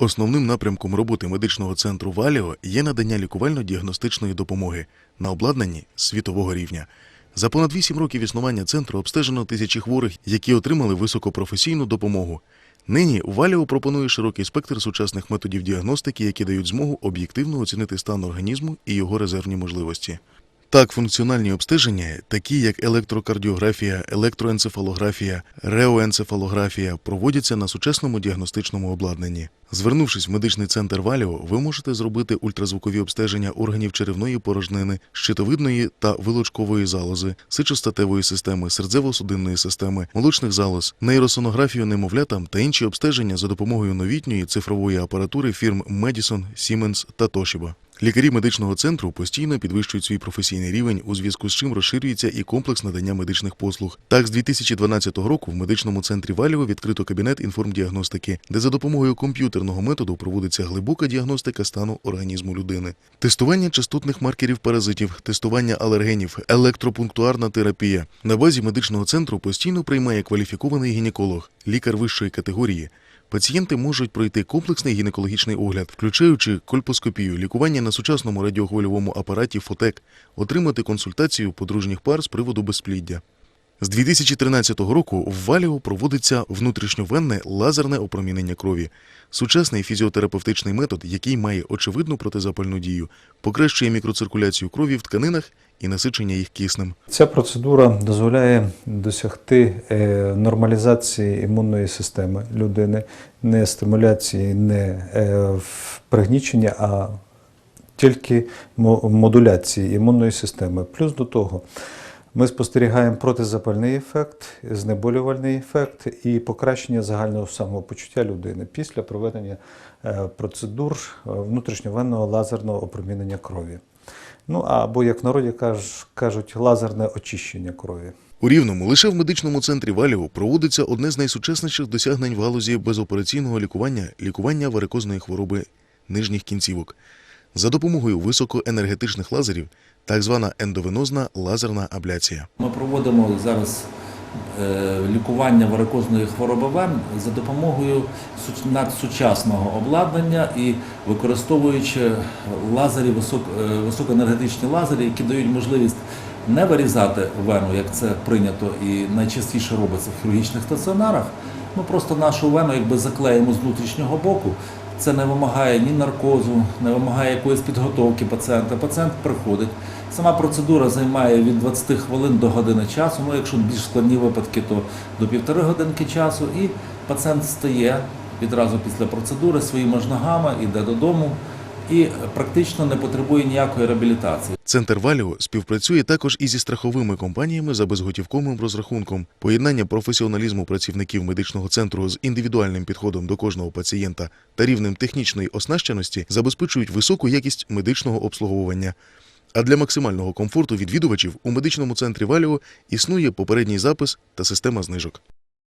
Основним напрямком роботи медичного центру Валіо є надання лікувально-діагностичної допомоги на обладнанні світового рівня. За понад 8 років існування центру обстежено тисячі хворих, які отримали високопрофесійну допомогу. Нині Валіо пропонує широкий спектр сучасних методів діагностики, які дають змогу об'єктивно оцінити стан організму і його резервні можливості. Так, функціональні обстеження, такі як електрокардіографія, електроенцефалографія, реоенцефалографія, проводяться на сучасному діагностичному обладнанні. Звернувшись в медичний центр Валіо, ви можете зробити ультразвукові обстеження органів черевної порожнини, щитовидної та вилочкової залози, сичостатевої системи, серцево-судинної системи, молочних залоз, нейросонографію немовлятам та інші обстеження за допомогою новітньої цифрової апаратури фірм Medison, Siemens та Toshiba. Лікарі медичного центру постійно підвищують свій професійний рівень, у зв'язку з чим розширюється і комплекс надання медичних послуг. Так, з 2012 року в медичному центрі Валіо відкрито кабінет інформдіагностики, де за допомогою комп'ютерного методу проводиться глибока діагностика стану організму людини, тестування частотних маркерів паразитів, тестування алергенів, електропунктуарна терапія. На базі медичного центру постійно приймає кваліфікований гінеколог, лікар вищої категорії. Пацієнти можуть пройти комплексний гінекологічний огляд, включаючи кольпоскопію, лікування на сучасному радіохвильовому апараті ФОТЕК, отримати консультацію подружніх пар з приводу безпліддя. З 2013 року в Валіо проводиться внутрішньовенне лазерне опромінення крові, сучасний фізіотерапевтичний метод, який має очевидну протизапальну дію, покращує мікроциркуляцію крові в тканинах і насичення їх киснем. Ця процедура дозволяє досягти е, нормалізації імунної системи людини, не стимуляції, не е, пригнічення, а тільки модуляції імунної системи. Плюс до того, ми спостерігаємо протизапальний ефект, знеболювальний ефект і покращення загального самопочуття людини після проведення е, процедур е, внутрішньовенного лазерного опромінення крові. Ну або, як в народі кажуть, лазерне очищення крові. У Рівному лише в медичному центрі Валіо проводиться одне з найсучасніших досягнень в галузі безопераційного лікування лікування варикозної хвороби нижніх кінцівок. За допомогою високоенергетичних лазерів, так звана ендовенозна лазерна абляція. Ми проводимо зараз е, лікування варикозної хвороби вен за допомогою надсучасного обладнання і використовуючи лазері, е, високоенергетичні лазери, які дають можливість не вирізати вену, як це прийнято і найчастіше робиться в хірургічних стаціонарах. Ми просто нашу вену якби заклеїмо з внутрішнього боку. Це не вимагає ні наркозу, не вимагає якоїсь підготовки пацієнта. Пацієнт приходить. Сама процедура займає від 20 хвилин до години часу. Ну, якщо більш складні випадки, то до півтори годинки часу. І пацієнт стає відразу після процедури своїми ж ногами, іде додому і практично не потребує ніякої реабілітації. Центр Валіо співпрацює також і зі страховими компаніями за безготівковим розрахунком. Поєднання професіоналізму працівників медичного центру з індивідуальним підходом до кожного пацієнта та рівнем технічної оснащеності забезпечують високу якість медичного обслуговування. А для максимального комфорту відвідувачів у медичному центрі Валіо існує попередній запис та система знижок.